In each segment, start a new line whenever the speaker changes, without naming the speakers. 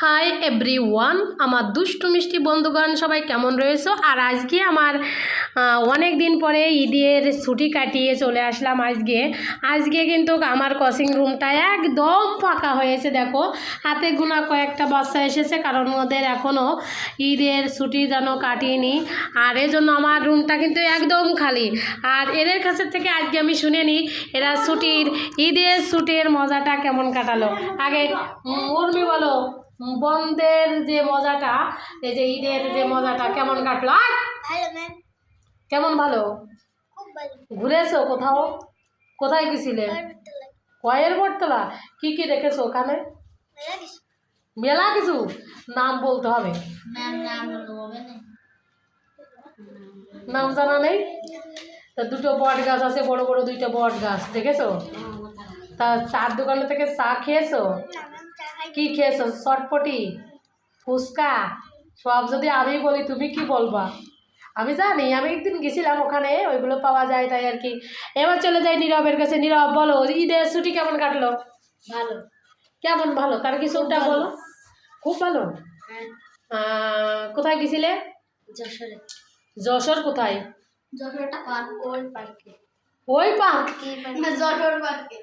High every one আমার দুষ্টু মিষ্টি বন্ধুগণ সবাই কেমন রয়েছো? আর আজকে আমার অনেক দিন পরে ঈদের ছুটি কাটিয়ে চলে আসলাম আজকে। আজকে কিন্তু আমার কোচিং রুমটা একদম ফাঁকা হয়েছে দেখো। হাতে গোনা কয়েকটা বাচ্চা এসেছে কারণ ওদের এখনও ঈদের ছুটি যেন কাটিয়েনি আর এই জন্য আমার রুমটা কিন্তু একদম খালি। আর এদের কাছে থেকে আজকে আমি শুনে নিই এরা ছুটির ঈদের ছুটির মজাটা কেমন কাটালো। আগে উম, উর্মি বলো। বন্ধের যে মজাটা এই যে ঈদের যে মজাটা কেমন কাটলো?
ভালো ম্যাম
কেমন ভালো? ঘুরেছো কোথাও? কোথায় গেছিলে? কয়ের বটতলা? কি কি দেখেছ ওখানে?
মেলা কিছু।
নাম বলতে হবে।
নাম
নাম জানা নেই? তা দুটো বট গাছ আছে বড় বড় দুইটা বট গাছ দেখেছ? তা চার দোকানে থেকে চা খেয়েছো? কি খেয়েছো? চটপটি ফুচকা সব যদি আমি বলি তুমি কি বলবা? আমি জানি আমি একদিন গেছিলাম ওখানে ওইগুলো পাওয়া যায় তাই আর কি। এবার চলে যাই নীরবের কাছে। নীরব বলো ঈদের ছুটি কেমন কাটলো?
ভালো।
কেমন ভালো? তার কিছুটা বলো? খুব ভালো?
হ্যাঁ।
কোথায় গেছিলে?
যশোরে।
যশোর কোথায়?
যশোরটা পার্ক ওল্ড পার্কে।
ওই পার্ক?
না যশোর পার্কে।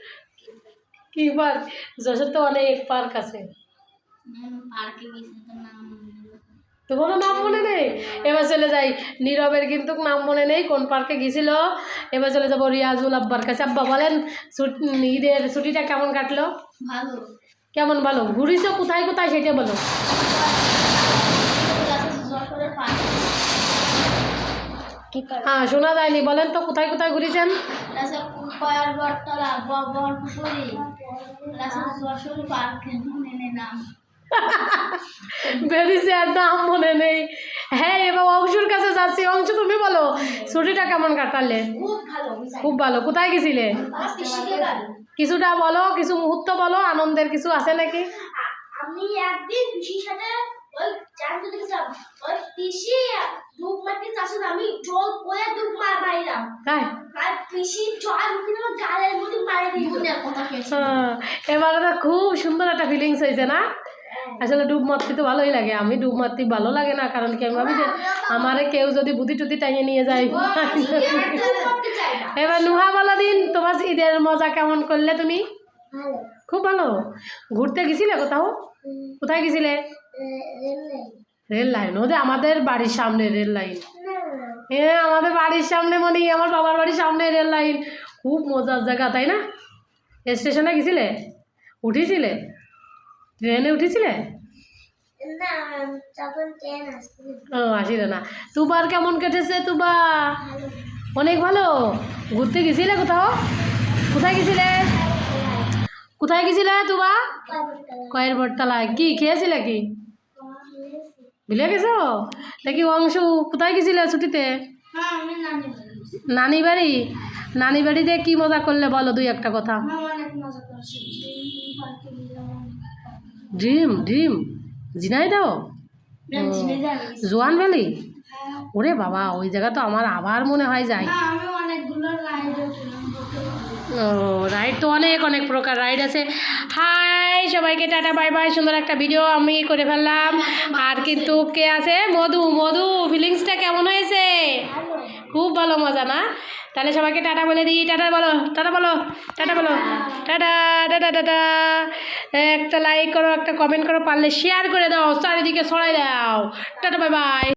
কি পার্ক যশোর তো অনেক পার্ক আছে। তোমারও নাম মনে নেই? এবার চলে যাই। নীরবের কিন্তু নাম মনে নেই কোন পার্কে গেছিল এবার চলে যাব রিয়াজুল আব্বার কাছে। আব্বা বলেন ছুট- ঈদের ছুটিটা কেমন কাটলো?
ভালো।
কেমন ভালো? ঘুরিছো কোথায় কোথায় সেটা বলো। হ্যাঁ শোনা যায়নি। বলেন তো কোথায় কোথায় ঘুরেছেন?
নাম
মনে নেই। হ্যাঁ এবার অংশুর কাছে যাচ্ছি। অংশ তুমি বলো ছুটিটা কেমন কাটালে?
খুব ভালো
কোথায় গেছিলে? কিছুটা বলো কিছু মুহূর্ত বলো আনন্দের কিছু আছে নাকি?
আমি একদিন পিসির সাথে ওই ওই পিসি ডুব মারতে চাষে আমি জল করে ডুব মার মারিলাম।
তাই?
আর পিসি জল মুখে আমার গালের মধ্যে মারি দিই মনে কথা
হ্যাঁ, এবারে তো খুব সুন্দর একটা ফিলিংস হয়েছে না? আসলে ডুব মারতে তো ভালোই লাগে আমি ডুব মারতে ভালো লাগে না কারণ কি আমি ভাবি যে আমারে কেউ যদি বুদ্ধি টুদি টাঙিয়ে নিয়ে যায় এবার নুহা বলো দিন তোমার ঈদের মজা কেমন করলে তুমি? খুব ভালো। ঘুরতে গেছিলে কোথাও? কোথায় গেছিলে? Rail line. ওদের আমাদের বাড়ির সামনে রেল লাইন। হ্যাঁ আমাদের বাড়ির সামনে মানে আমার বাবার বাড়ির সামনে রেল লাইন। খুব মজার জায়গা তাই না? স্টেশনে গেছিলে? উঠেছিলে? ট্রেনে উঠেছিলে? ও আসিলে না। তুবার কেমন কেটেছে তুবা অনেক ভালো। ঘুরতে গেছিলে কোথাও? কোথায় গেছিলে? কোথায় গেছিলে তুবা কয়ের বটতলায় কি খেয়েছিলে কি? ভুলে গেছো? দেখি অংশ কোথায় গেছিলে ছুটিতে?
হ্যাঁ নানি
নানি বাড়ি নানি বাড়িতে কি মজা করলে বলো দুই একটা কথা। ড্রিম ড্রিম জিনাই দাও। জোয়ান ভ্যালি
হ্যাঁ।
ওরে বাবা ওই জায়গা তো আমার আবার মনে হয়
হ্যাঁ করলাম
ও রাইড তো অনেক অনেক প্রকার রাইড আছে। হাই সবাইকে টাটা বাই বাই সুন্দর একটা ভিডিও আমি করে ফেললাম। আর কিন্তু কে আছে? মধু মধু। ভালো মজা না তাহলে সবাইকে টাটা বলে দিই। টাটা বলো টাটা বলো টাটা বলো। Tata tata tata. একটা লাইক করো, একটা কমেন্ট করো, পারলে শেয়ার করে দাও, চারিদিকে ছড়াই দাও। Tata bye bye